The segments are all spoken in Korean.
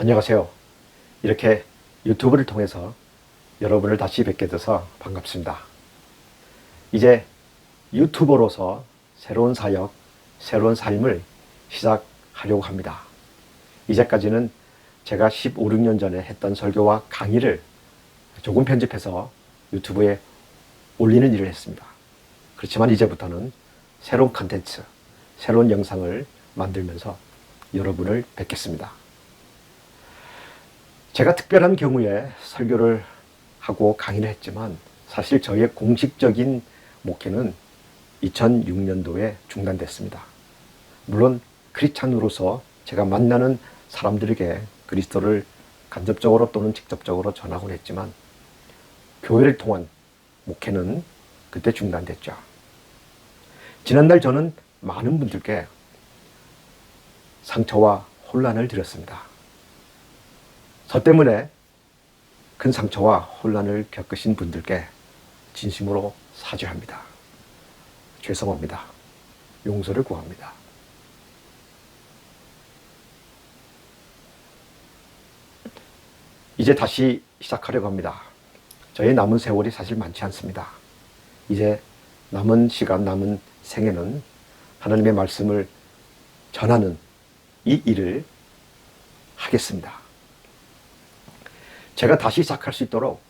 안녕하세요. 이렇게 유튜브를 통해서 여러분을 다시 뵙게 돼서 반갑습니다. 이제 유튜버로서 새로운 사역, 새로운 삶을 시작하려고 합니다. 이제까지는 제가 15, 16년 전에 했던 설교와 강의를 조금 편집해서 유튜브에 올리는 일을 했습니다. 그렇지만 이제부터는 새로운 컨텐츠, 새로운 영상을 만들면서 여러분을 뵙겠습니다. 제가 특별한 경우에 설교를 하고 강의를 했지만 사실 저의 공식적인 목회는 2006년도에 중단됐습니다. 물론 크리스찬으로서 제가 만나는 사람들에게 그리스도를 간접적으로 또는 직접적으로 전하곤 했지만 교회를 통한 목회는 그때 중단됐죠. 지난달 저는 많은 분들께 상처와 혼란을 드렸습니다. 저 때문에 큰 상처와 혼란을 겪으신 분들께 진심으로 사죄합니다. 죄송합니다. 용서를 구합니다. 이제 다시 시작하려고 합니다. 저의 남은 세월이 사실 많지 않습니다. 이제 남은 시간, 남은 생애는 하나님의 말씀을 전하는 이 일을 하겠습니다. 제가 다시 시작할 수 있도록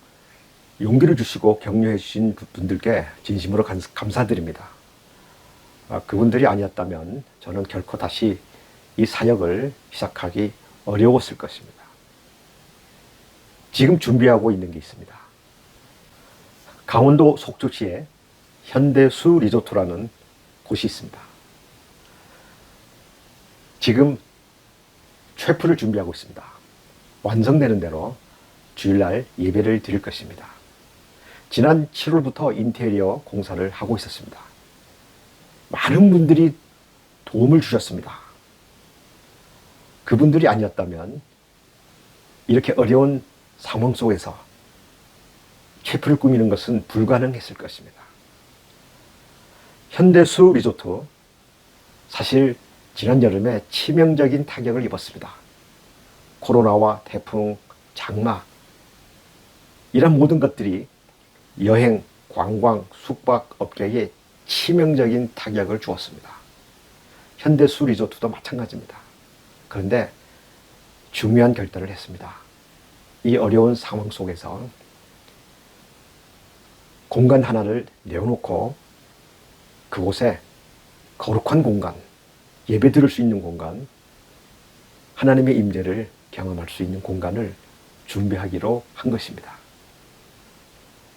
용기를 주시고 격려해 주신 분들께 진심으로 감- 감사드립니다. 아, 그분들이 아니었다면 저는 결코 다시 이 사역을 시작하기 어려웠을 것입니다. 지금 준비하고 있는 게 있습니다. 강원도 속초시에 현대수 리조트라는 곳이 있습니다. 지금 최프를 준비하고 있습니다. 완성되는 대로 주일날 예배를 드릴 것입니다. 지난 7월부터 인테리어 공사를 하고 있었습니다. 많은 분들이 도움을 주셨습니다. 그분들이 아니었다면 이렇게 어려운 상황 속에서 체프를 꾸미는 것은 불가능했을 것입니다. 현대수 리조트 사실 지난 여름에 치명적인 타격을 입었습니다. 코로나와 태풍, 장마 이런 모든 것들이 여행, 관광, 숙박 업계에 치명적인 타격을 주었습니다. 현대수 리조트도 마찬가지입니다. 그런데 중요한 결단을 했습니다. 이 어려운 상황 속에서 공간 하나를 내어놓고 그곳에 거룩한 공간, 예배 드릴 수 있는 공간, 하나님의 임재를 경험할 수 있는 공간을 준비하기로 한 것입니다.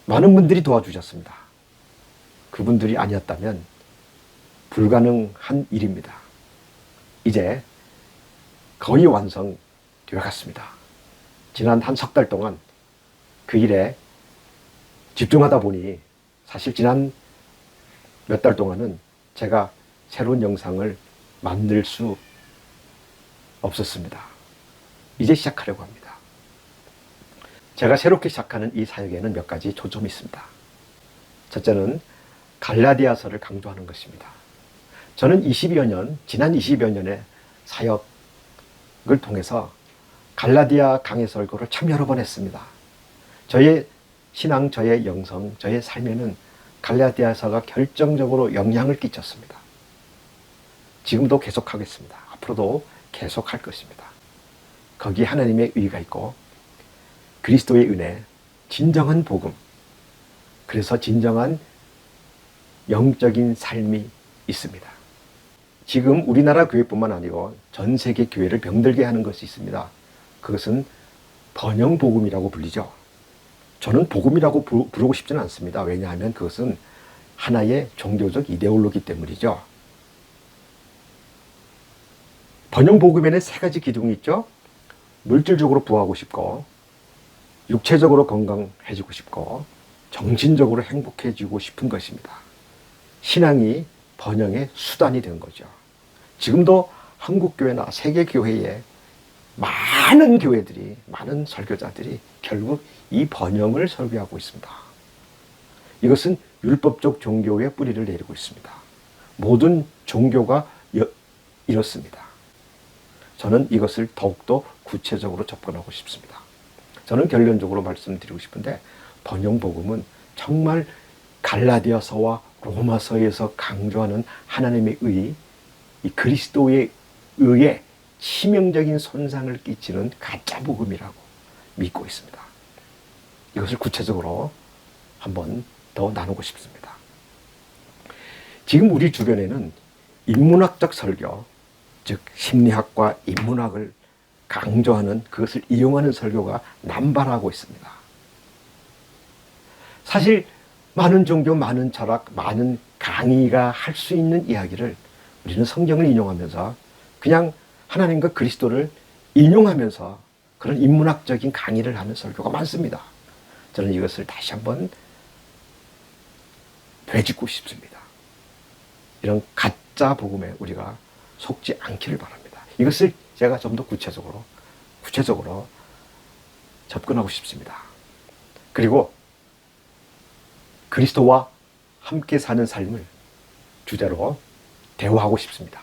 많은 분들이 도와주셨습니다. 그분들이 아니었다면 불가능한 일입니다. 이제 거의 완성되어 갔습니다. 지난 한 석 달 동안 그 일에 집중하다 보니 사실 지난 몇 달 동안은 제가 새로운 영상을 만들 수 없었습니다. 이제 시작하려고 합니다. 제가 새롭게 시작하는 이 사역에는 몇 가지 초점이 있습니다. 첫째는 갈라디아서를 강조하는 것입니다. 저는 20여 년, 지난 20여 년의 사역을 통해서 갈라디아 강의 설교를 참 여러 번 했습니다. 저의 신앙, 저의 영성, 저의 삶에는 갈라디아서가 결정적으로 영향을 끼쳤습니다. 지금도 계속하겠습니다. 앞으로도 계속할 것입니다. 거기 하나님의 의가 있고 그리스도의 은혜, 진정한 복음, 그래서 진정한 영적인 삶이 있습니다. 지금 우리나라 교회뿐만 아니고 전 세계 교회를 병들게 하는 것이 있습니다. 그것은 번영 복음이라고 불리죠. 저는 복음이라고 부- 부르고 싶지는 않습니다. 왜냐하면 그것은 하나의 종교적 이데올로기 때문이죠. 번영 복음에는 세 가지 기둥이 있죠. 물질적으로 부하고 싶고, 육체적으로 건강해지고 싶고, 정신적으로 행복해지고 싶은 것입니다. 신앙이 번영의 수단이 된 거죠. 지금도 한국교회나 세계교회에 많은 교회들이, 많은 설교자들이 결국 이 번영을 설교하고 있습니다. 이것은 율법적 종교의 뿌리를 내리고 있습니다. 모든 종교가 여- 이렇습니다. 저는 이것을 더욱더 구체적으로 접근하고 싶습니다. 저는 결론적으로 말씀드리고 싶은데 번영 복음은 정말 갈라디아서와 로마서에서 강조하는 하나님의 의, 이 그리스도의 의에 치명적인 손상을 끼치는 가짜 복음이라고 믿고 있습니다. 이것을 구체적으로 한번 더 나누고 싶습니다. 지금 우리 주변에는 인문학적 설교, 즉 심리학과 인문학을 강조하는 그것을 이용하는 설교가 남발하고 있습니다. 사실 많은 종교, 많은 철학, 많은 강의가 할 수 있는 이야기를 우리는 성경을 인용하면서 그냥 하나님과 그리스도를 인용하면서 그런 인문학적인 강의를 하는 설교가 많습니다. 저는 이것을 다시 한번 되짚고 싶습니다. 이런 가짜 복음에 우리가 속지 않기를 바랍니다. 이것을 제가 좀 더 구체적으로, 구체적으로 접근하고 싶습니다. 그리고 그리스도와 함께 사는 삶을 주제로 대화하고 싶습니다.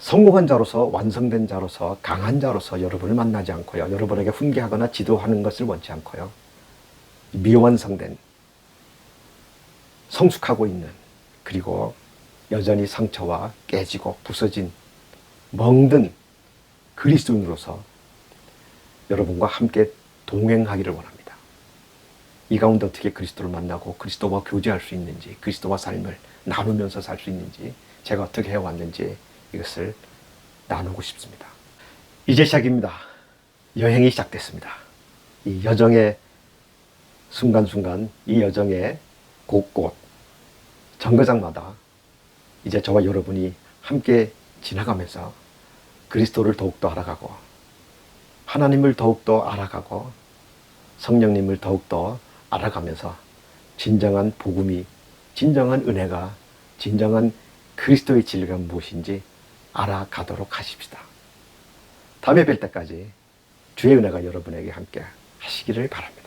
성공한 자로서 완성된 자로서 강한 자로서 여러분을 만나지 않고요. 여러분에게 훈계하거나 지도하는 것을 원치 않고요. 미완성된 성숙하고 있는 그리고 여전히 상처와 깨지고 부서진 멍든 그리스도인으로서 여러분과 함께 동행하기를 원합니다. 이 가운데 어떻게 그리스도를 만나고 그리스도와 교제할 수 있는지, 그리스도와 삶을 나누면서 살 수 있는지, 제가 어떻게 해왔는지 이것을 나누고 싶습니다. 이제 시작입니다. 여행이 시작됐습니다. 이 여정의 순간순간, 이 여정의 곳곳, 정거장마다 이제 저와 여러분이 함께 지나가면서 그리스도를 더욱더 알아가고, 하나님을 더욱더 알아가고, 성령님을 더욱더 알아가면서 진정한 복음이, 진정한 은혜가, 진정한 그리스도의 진리가 무엇인지 알아가도록 하십시다. 다음에 뵐 때까지 주의 은혜가 여러분에게 함께 하시기를 바랍니다.